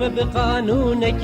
عارف بقانونك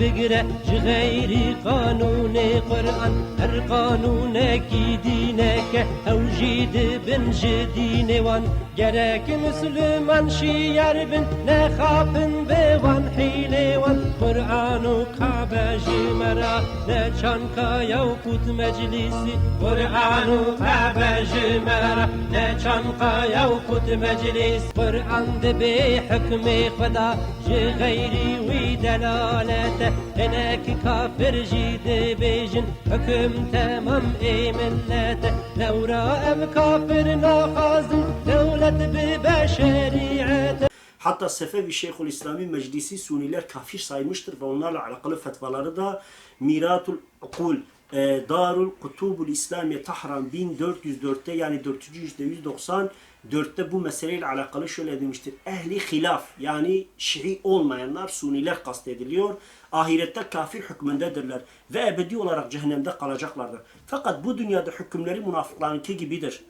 بقرأ غير قانون قرآن هر قانونك دينك أوجيد بن جدين وان. جرك مسلمان شيار بن نخافن بوان حيلي وان. قرآن وكعبة جمرا نشان كايا وكوت مجلسي قرآن وكعبة جمرا نشان كايا وكوت مجلس. قرآن دبي حكم خدا جغير şiiri ve delalete Enek kafir jide bejin Hüküm tamam ey millete. Levra ev kafir nahazın Devlet bibe şeriate Hatta Sefevi Şeyhül İslami Meclisi Suniler kafir saymıştır ve onlarla alakalı fetvaları da Miratul Ukul e, Darul Kutubul İslamiye Tahran 1404'te yani 400 190 4'te bu meseleyle alakalı şöyle demiştir. Ehli hilaf yani Şii olmayanlar Suniler kastediliyor. Ahirette kafir hükmündedirler ve ebedi olarak cehennemde kalacaklardır. Fakat bu dünyada hükümleri münafıklarınki gibidir.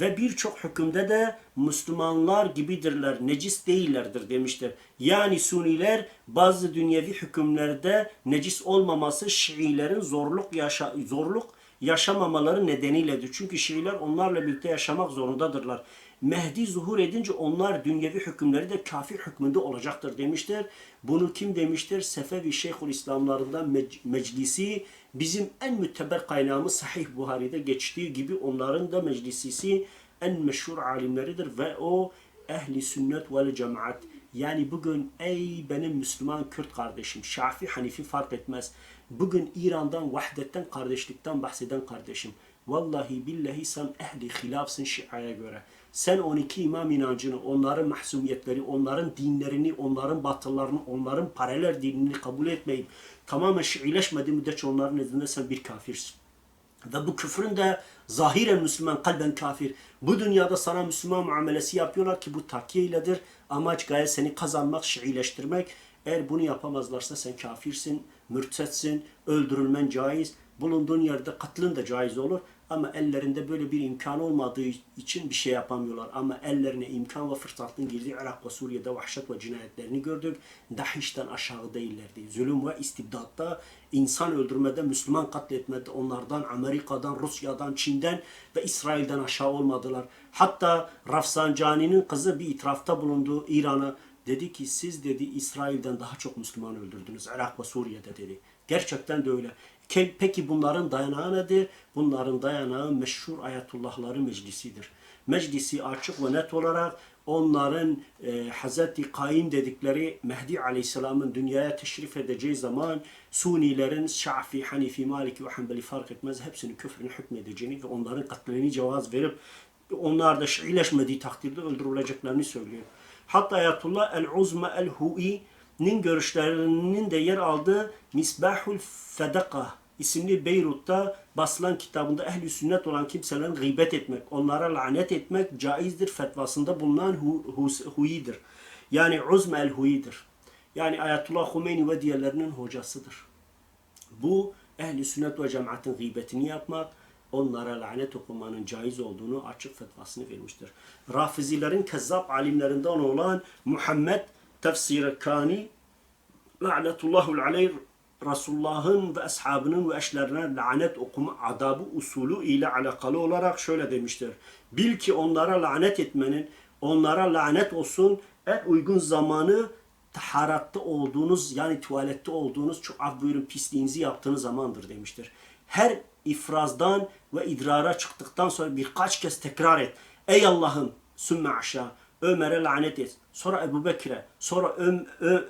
Ve birçok hükümde de Müslümanlar gibidirler, necis değillerdir demiştir. Yani Suniler bazı dünyevi hükümlerde necis olmaması Şiilerin zorluk yaşa zorluk yaşamamaları nedeniyledir. Çünkü Şiiler onlarla birlikte yaşamak zorundadırlar. Mehdi zuhur edince onlar dünyevi hükümleri de kafir hükmünde olacaktır demiştir. Bunu kim demiştir? Sefevi Şeyhül İslamlarından mec- meclisi bizim en müteber kaynağımız Sahih Buhari'de geçtiği gibi onların da meclisisi en meşhur alimleridir ve o ehli sünnet vel cemaat. Yani bugün ey benim Müslüman Kürt kardeşim, Şafi, Hanifi fark etmez. Bugün İran'dan, vahdetten, kardeşlikten bahseden kardeşim. Vallahi billahi sen ehli hilafsın Şia'ya göre. Sen 12 imam inancını, onların mahsumiyetleri, onların dinlerini, onların batıllarını, onların paralel dinini kabul etmeyip tamamen Şiileşmediği müddetçe onların nezdinde sen bir kafirsin. Ve bu küfrün de zahiren Müslüman, kalben kafir. Bu dünyada sana Müslüman muamelesi yapıyorlar ki bu takiye iledir. Amaç gaye seni kazanmak, Şiileştirmek. Eğer bunu yapamazlarsa sen kafirsin, mürtetsin, öldürülmen caiz. Bulunduğun yerde katlın da caiz olur. Ama ellerinde böyle bir imkan olmadığı için bir şey yapamıyorlar. Ama ellerine imkan ve fırsatın girdiği Irak ve Suriye'de vahşet ve cinayetlerini gördük. Dahiş'ten aşağı değillerdi. Zulüm ve istibdatta, insan öldürmede, Müslüman katletmede onlardan, Amerika'dan, Rusya'dan, Çin'den ve İsrail'den aşağı olmadılar. Hatta Rafsanjani'nin kızı bir itirafta bulundu İran'a. Dedi ki siz dedi İsrail'den daha çok Müslüman öldürdünüz Irak ve Suriye'de dedi. Gerçekten de öyle. Peki bunların dayanağı nedir? Bunların dayanağı meşhur ayatullahları meclisidir. Meclisi açık ve net olarak onların e, Hazreti Kaim dedikleri Mehdi Aleyhisselam'ın dünyaya teşrif edeceği zaman Sunilerin Şafi, Hanifi, Maliki ve Hanbeli fark etmez hepsinin küfrünü hükmedeceğini ve onların katlerini cevaz verip onlar da Şiileşmediği takdirde öldürüleceklerini söylüyor. Hatta Ayatullah El-Uzma El-Hu'i'nin görüşlerinin de yer aldığı Misbahul Fedaka isimli Beyrut'ta basılan kitabında ehli sünnet olan kimselerin gıybet etmek, onlara lanet etmek caizdir fetvasında bulunan hu, hu- Hui'dir. Yani Uzma El-Hui'dir. Yani Ayatullah Humeyni ve diğerlerinin hocasıdır. Bu ehli sünnet ve cemaatin gıybetini yapmak, onlara lanet okumanın caiz olduğunu açık fetvasını vermiştir. Rafizilerin kezzap alimlerinden olan Muhammed Tefsir Kani la'netullahul aleyh Resulullah'ın ve ashabının ve eşlerine lanet okuma adabı usulü ile alakalı olarak şöyle demiştir. Bil ki onlara lanet etmenin, onlara lanet olsun en uygun zamanı taharatta olduğunuz yani tuvalette olduğunuz çok af buyurun pisliğinizi yaptığınız zamandır demiştir. Her ifrazdan ve idrara çıktıktan sonra birkaç kez tekrar et. Ey Allah'ım sümme aşağı Ömer'e lanet et. Sonra Ebu Bekir'e, sonra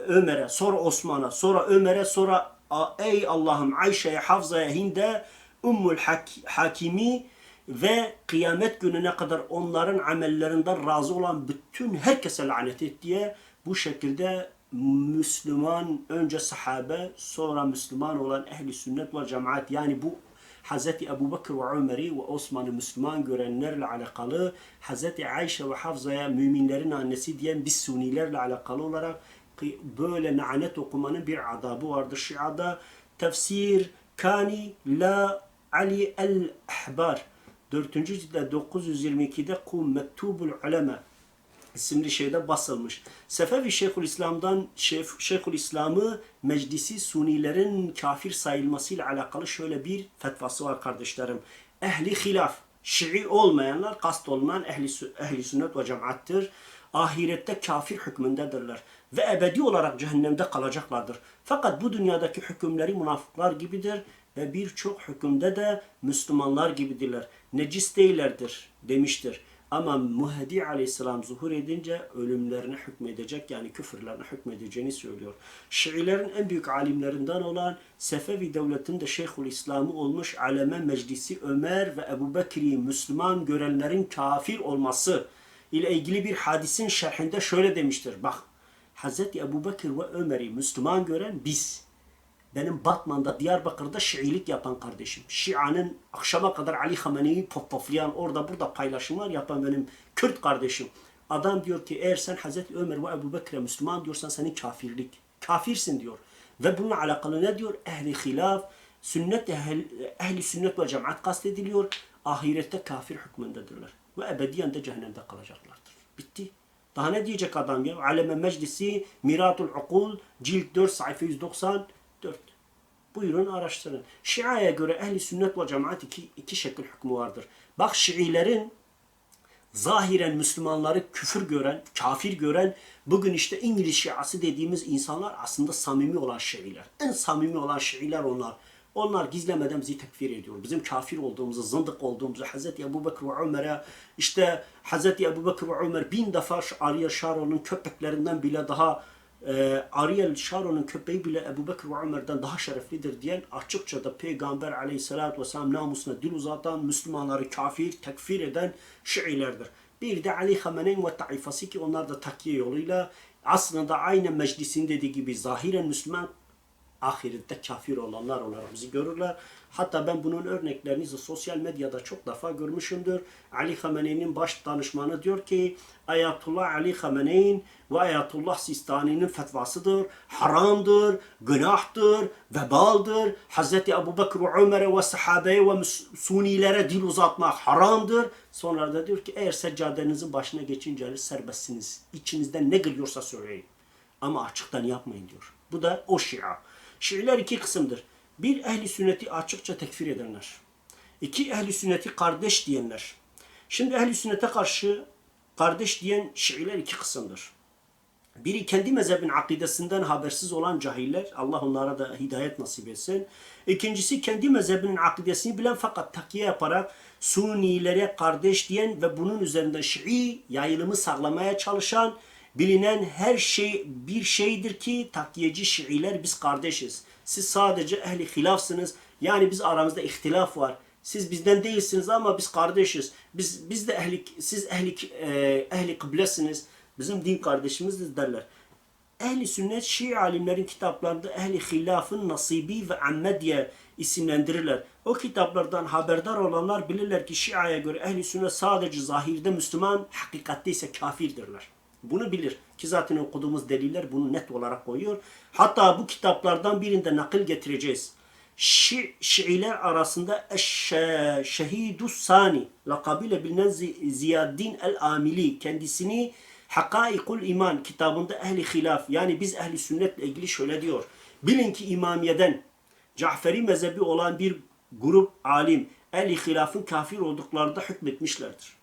Ömer'e, sonra Osman'a, sonra Ömer'e, sonra ey Allah'ım Ayşe'ye, Hafza'ya, Hind'e, Ümmül Hak- Hakimi ve kıyamet gününe kadar onların amellerinden razı olan bütün herkese lanet et diye bu şekilde Müslüman önce sahabe sonra Müslüman olan ehli sünnet ve cemaat yani bu Hz. Ebu Bekir ve Ömer'i ve Osman'ı Müslüman görenlerle alakalı Hz. Ayşe ve Hafza'ya müminlerin annesi diyen biz Sunilerle alakalı olarak böyle lanet okumanın bir adabı vardır. Şia'da tefsir Kani La Ali el-Ahbar 4. cilde 922'de Kum Mektubul Ulema isimli şeyde basılmış. Sefevi Şeyhülislam'dan Şeyh, Şeyhülislam'ı Meclisi Sunilerin kafir sayılmasıyla alakalı şöyle bir fetvası var kardeşlerim. Ehli hilaf, Şii olmayanlar kast olunan ehli, ehli sünnet ve cemaattir. Ahirette kafir hükmündedirler ve ebedi olarak cehennemde kalacaklardır. Fakat bu dünyadaki hükümleri münafıklar gibidir ve birçok hükümde de Müslümanlar gibidirler. Necis değillerdir demiştir. Ama Muhdi aleyhisselam zuhur edince ölümlerine hükmedecek yani küfürlerine hükmedeceğini söylüyor. Şiilerin en büyük alimlerinden olan Sefevi devletinde Şeyhül İslam'ı olmuş Aleme Meclisi Ömer ve Ebu Bekir'i Müslüman görenlerin kafir olması ile ilgili bir hadisin şerhinde şöyle demiştir. Bak Hz. Ebu Bekir ve Ömer'i Müslüman gören biz benim Batman'da, Diyarbakır'da Şiilik yapan kardeşim. Şia'nın akşama kadar Ali Hamene'yi popoflayan, orada burada paylaşımlar yapan benim Kürt kardeşim. Adam diyor ki eğer sen Hazreti Ömer ve Ebu Bekir'e Müslüman diyorsan senin kafirlik. Kafirsin diyor. Ve bununla alakalı ne diyor? Ehli hilaf, sünnet ehli, ehli sünnet ve cemaat kastediliyor. Ahirette kafir hükmündedirler. Ve ebediyen de cehennemde kalacaklardır. Bitti. Daha ne diyecek adam ya? Aleme Meclisi, Miratul Ukul, cilt 4 sayfa 194. Buyurun araştırın. Şia'ya göre ehli sünnet ve cemaat iki, iki şekil hükmü vardır. Bak Şiilerin zahiren Müslümanları küfür gören, kafir gören, bugün işte İngiliz Şiası dediğimiz insanlar aslında samimi olan Şiiler. En samimi olan Şiiler onlar. Onlar gizlemeden bizi tekfir ediyor. Bizim kafir olduğumuzu, zındık olduğumuzu, Hz. Ebu Bekir ve Ömer'e, işte Hz. Ebu Bekir ve Ömer bin defa Ariel Sharon'un köpeklerinden bile daha e, Ariel Sharon'un köpeği bile Ebu Bekir ve Ömer'den daha şereflidir diyen açıkça da Peygamber aleyhissalatü vesselam namusuna dil uzatan, Müslümanları kafir, tekfir eden Şiilerdir. Bir de Ali Hameneyn ve taifası ki onlar da takiye yoluyla aslında aynı meclisin dediği gibi zahiren Müslüman ahirette kafir olanlar olarak bizi görürler. Hatta ben bunun örneklerini sosyal medyada çok defa görmüşümdür. Ali Hamene'nin baş danışmanı diyor ki Ayatullah Ali Hameneyn ve Ayatullah Sistani'nin fetvasıdır. Haramdır, günahtır, vebaldır. Hz. Ebu Bekir Ömer'e ve sahabeye ve Sunilere dil uzatmak haramdır. Sonra da diyor ki eğer seccadenizin başına geçince serbestsiniz. İçinizden ne geliyorsa söyleyin. Ama açıktan yapmayın diyor. Bu da o Şia. Şiiler iki kısımdır. Bir ehli sünneti açıkça tekfir edenler. İki ehli sünneti kardeş diyenler. Şimdi ehli sünnete karşı kardeş diyen Şiiler iki kısımdır. Biri kendi mezhebin akidesinden habersiz olan cahiller. Allah onlara da hidayet nasip etsin. İkincisi kendi mezhebinin akidesini bilen fakat takiye yaparak Sunilere kardeş diyen ve bunun üzerinde Şii yayılımı sağlamaya çalışan bilinen her şey bir şeydir ki takiyeci Şiiler biz kardeşiz. Siz sadece ehli hilafsınız. Yani biz aramızda ihtilaf var. Siz bizden değilsiniz ama biz kardeşiz. Biz biz de ehli siz ehli e, ehli kıblesiniz. Bizim din kardeşimiziz derler. Ehli sünnet Şii alimlerin kitaplarında ehli hilafın nasibi ve amme diye isimlendirirler. O kitaplardan haberdar olanlar bilirler ki Şia'ya göre ehli sünnet sadece zahirde Müslüman, hakikatte ise kafirdirler. Bunu bilir ki zaten okuduğumuz deliller bunu net olarak koyuyor. Hatta bu kitaplardan birinde nakil getireceğiz. Şi, Şiiler arasında Eşşe- Şehidus Sani lakabıyla bilinen Zi- Ziyaddin el-Amili kendisini Hakaikul İman kitabında ehli hilaf yani biz ehli sünnetle ilgili şöyle diyor. Bilin ki imamiyeden Caferi mezhebi olan bir grup alim ehli hilafın kafir olduklarında hükmetmişlerdir.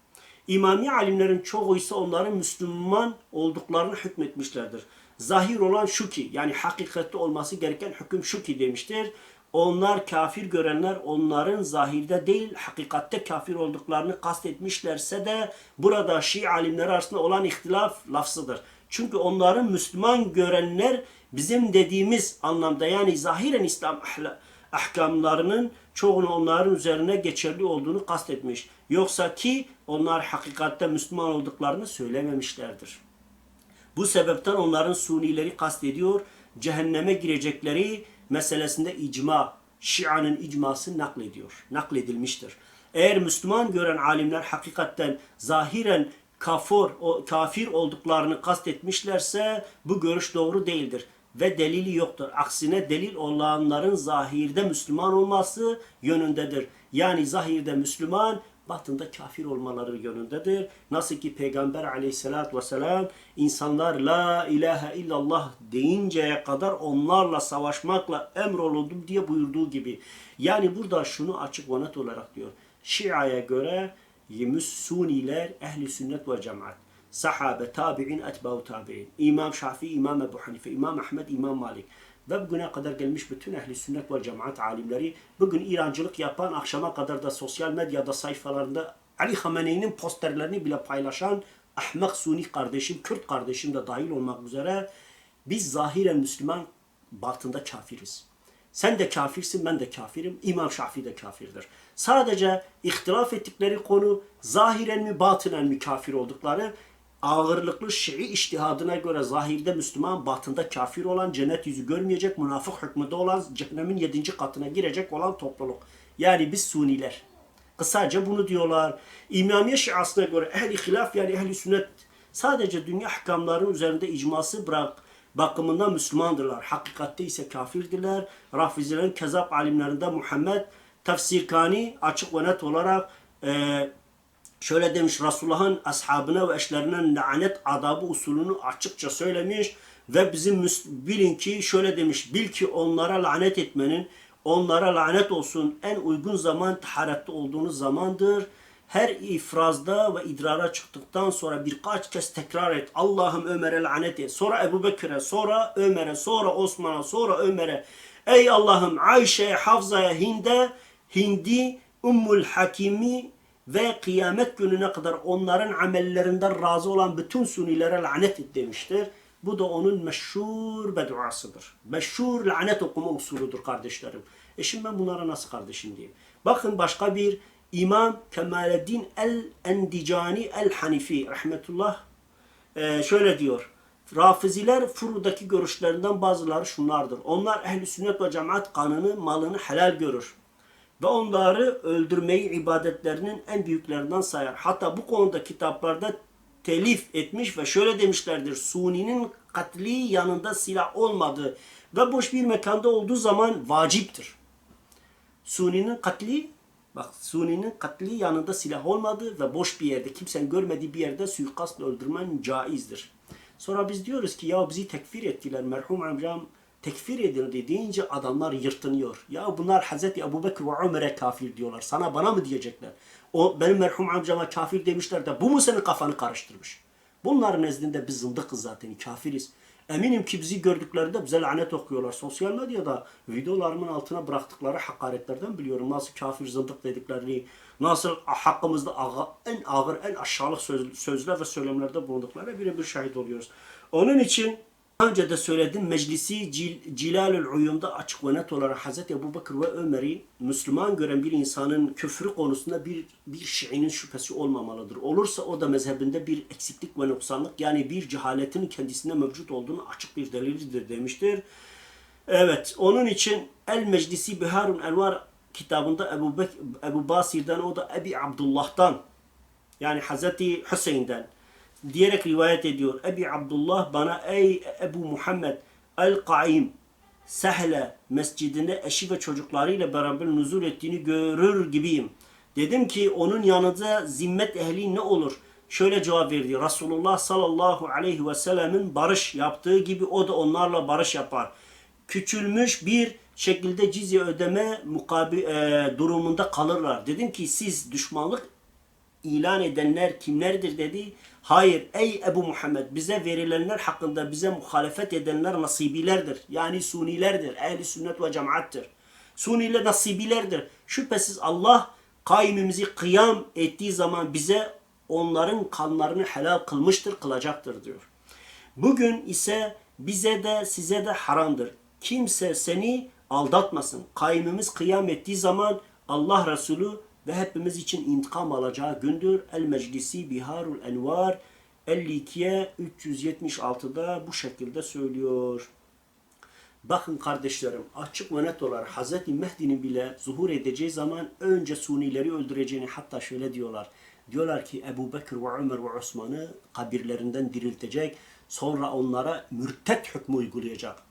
İmami alimlerin çoğu ise onların Müslüman olduklarını hükmetmişlerdir. Zahir olan şu ki yani hakikatte olması gereken hüküm şu ki demiştir. Onlar kafir görenler onların zahirde değil hakikatte kafir olduklarını kastetmişlerse de burada Şii alimleri arasında olan ihtilaf lafzıdır. Çünkü onların Müslüman görenler bizim dediğimiz anlamda yani zahiren İslam ahkamlarının çoğunu onların üzerine geçerli olduğunu kastetmiş. Yoksa ki onlar hakikatte Müslüman olduklarını söylememişlerdir. Bu sebepten onların sunileri kastediyor. Cehenneme girecekleri meselesinde icma, Şia'nın icması naklediyor. Nakledilmiştir. Eğer Müslüman gören alimler hakikatten zahiren kafir, o, kafir olduklarını kastetmişlerse bu görüş doğru değildir ve delili yoktur. Aksine delil olanların zahirde Müslüman olması yönündedir. Yani zahirde Müslüman batında kafir olmaları yönündedir. Nasıl ki Peygamber aleyhissalatü vesselam insanlar la ilahe illallah deyinceye kadar onlarla savaşmakla emrolundum diye buyurduğu gibi. Yani burada şunu açık ve net olarak diyor. Şia'ya göre Suniler ehli sünnet ve cemaat. Sahabe, tabi'in, etba'u tabi'in. İmam Şafii, İmam Ebu Hanife, İmam Ahmed, İmam Malik. Ve bugüne kadar gelmiş bütün ehli sünnet ve cemaat alimleri bugün İrancılık yapan akşama kadar da sosyal medyada sayfalarında Ali Hamene'nin posterlerini bile paylaşan Ahmak Suni kardeşim, Kürt kardeşim de dahil olmak üzere biz zahiren Müslüman batında kafiriz. Sen de kafirsin, ben de kafirim. İmam Şafii de kafirdir. Sadece ihtilaf ettikleri konu zahiren mi batınen mi kafir oldukları ağırlıklı Şii iştihadına göre zahirde Müslüman, batında kafir olan, cennet yüzü görmeyecek, münafık hükmünde olan, cehennemin yedinci katına girecek olan topluluk. Yani biz Suniler. Kısaca bunu diyorlar. İmamiye Şiasına göre ehli hilaf yani ehli sünnet sadece dünya hükümlerinin üzerinde icması bırak bakımından Müslümandırlar. Hakikatte ise kafirdirler. Rafizilerin kezap alimlerinde Muhammed Tefsirkani açık ve net olarak e, şöyle demiş Resulullah'ın ashabına ve eşlerine lanet adabı usulünü açıkça söylemiş ve bizim bilin ki şöyle demiş bil ki onlara lanet etmenin onlara lanet olsun en uygun zaman taharette olduğunuz zamandır. Her ifrazda ve idrara çıktıktan sonra birkaç kez tekrar et. Allah'ım Ömer'e lanet et. Sonra Ebu Bekir'e, sonra Ömer'e, sonra Osman'a, sonra Ömer'e. Ey Allah'ım Ayşe'ye, Hafza'ya, Hind'e, Hindi, Ummul Hakimi ve kıyamet gününe kadar onların amellerinden razı olan bütün Sunilere lanet et demiştir. Bu da onun meşhur bedduasıdır. Meşhur lanet okuma usulüdür kardeşlerim. E şimdi ben bunlara nasıl kardeşim diyeyim? Bakın başka bir İmam Kemaleddin el-Endicani el-Hanifi rahmetullah e, şöyle diyor. Rafiziler furudaki görüşlerinden bazıları şunlardır. Onlar ehli sünnet ve cemaat kanını, malını helal görür. Ve onları öldürmeyi ibadetlerinin en büyüklerinden sayar. Hatta bu konuda kitaplarda telif etmiş ve şöyle demişlerdir. Suni'nin katli yanında silah olmadığı ve boş bir mekanda olduğu zaman vaciptir. Suni'nin katli bak Suni'nin katli yanında silah olmadığı ve boş bir yerde kimsenin görmediği bir yerde suikastla öldürmen caizdir. Sonra biz diyoruz ki ya bizi tekfir ettiler merhum amcam tekfir edildi deyince adamlar yırtınıyor. Ya bunlar Hazreti Ebu Bekir ve Ömer'e kafir diyorlar. Sana bana mı diyecekler? O benim merhum amcama kafir demişler de bu mu senin kafanı karıştırmış? Bunların nezdinde biz zındıkız zaten kafiriz. Eminim ki bizi gördüklerinde bize lanet okuyorlar. Sosyal medyada videolarımın altına bıraktıkları hakaretlerden biliyorum. Nasıl kafir zındık dediklerini, nasıl hakkımızda en ağır, en aşağılık söz, sözler ve söylemlerde bulunduklarına birebir şahit oluyoruz. Onun için daha önce de söyledim meclisi Cil, Cilalül Uyum'da açık ve net olarak Hz. Ebu Bakır ve Ömer'i Müslüman gören bir insanın küfrü konusunda bir, bir Şiinin şüphesi olmamalıdır. Olursa o da mezhebinde bir eksiklik ve noksanlık yani bir cehaletin kendisinde mevcut olduğunu açık bir delildir demiştir. Evet, onun için El Meclisi Biharun Envar kitabında Ebu, Bek, Ebu Basir'den o da Ebi Abdullah'tan yani Hazreti Hüseyin'den diyerek rivayet ediyor. Ebi Abdullah bana ey Ebu Muhammed El-Qaim Sehle mescidinde eşi ve çocuklarıyla beraber nuzul ettiğini görür gibiyim. Dedim ki onun yanında zimmet ehli ne olur? Şöyle cevap verdi. Resulullah sallallahu aleyhi ve sellemin barış yaptığı gibi o da onlarla barış yapar. Küçülmüş bir şekilde cizye ödeme mukabi, e, durumunda kalırlar. Dedim ki siz düşmanlık ilan edenler kimlerdir dedi. Hayır ey Ebu Muhammed bize verilenler hakkında bize muhalefet edenler nasibilerdir. Yani sunilerdir. Ehli sünnet ve cemaattir. Suniler nasibilerdir. Şüphesiz Allah kaimimizi kıyam ettiği zaman bize onların kanlarını helal kılmıştır, kılacaktır diyor. Bugün ise bize de size de haramdır. Kimse seni aldatmasın. Kaimimiz kıyam ettiği zaman Allah Resulü ve hepimiz için intikam alacağı gündür. El Meclisi Biharul Envar 52'ye 376'da bu şekilde söylüyor. Bakın kardeşlerim açık ve net olarak Hz. Mehdi'nin bile zuhur edeceği zaman önce Sunileri öldüreceğini hatta şöyle diyorlar. Diyorlar ki Ebu Bekir ve Ömer ve Osman'ı kabirlerinden diriltecek. Sonra onlara mürtet hükmü uygulayacak.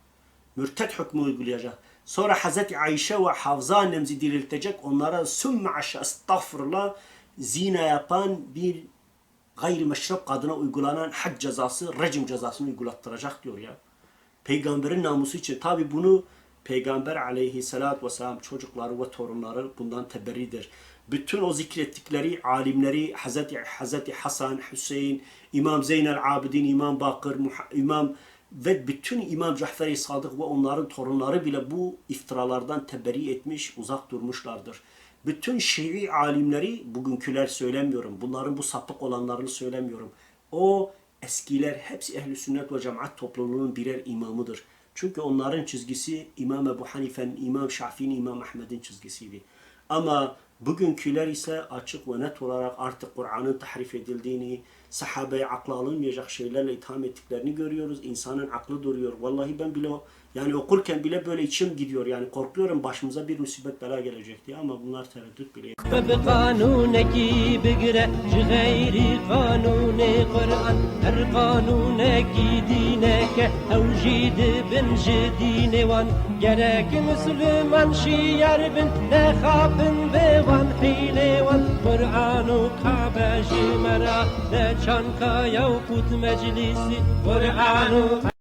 Mürtet hükmü uygulayacak. Sonra Hazreti Ayşe ve Havza annemizi diriltecek. Onlara sümme aşağı estağfurullah zina yapan bir gayrimeşrep kadına uygulanan had cezası, rejim cezasını uygulattıracak diyor ya. Peygamberin namusu için. Tabi bunu Peygamber aleyhissalatü vesselam çocukları ve torunları bundan teberridir. Bütün o zikrettikleri alimleri Hazreti, Hazreti Hasan, Hüseyin, İmam Zeynel Abidin, İmam Bakır, Muha- İmam ve bütün İmam Cafer-i Sadık ve onların torunları bile bu iftiralardan teberri etmiş, uzak durmuşlardır. Bütün Şii alimleri, bugünküler söylemiyorum, bunların bu sapık olanlarını söylemiyorum. O eskiler hepsi ehli sünnet ve cemaat topluluğunun birer imamıdır. Çünkü onların çizgisi İmam Ebu Hanife'nin, İmam Şafii'nin, İmam Ahmed'in çizgisiydi. Ama bugünküler ise açık ve net olarak artık Kur'an'ın tahrif edildiğini, sahabeye akla alınmayacak şeylerle itham ettiklerini görüyoruz. İnsanın aklı duruyor. Vallahi ben bile yani okurken bile böyle içim gidiyor. Yani korkuyorum başımıza bir musibet bela gelecek diye ama bunlar tereddüt bile. Tabi kanune ki bigre gayri kanune Kur'an her kanune ki dine ke evcid bin jidine van gerek Müslüman şiyer bin ne kapın ve van hile van Kur'anu Kabe jimera ne çankaya kut meclisi. Kur'anu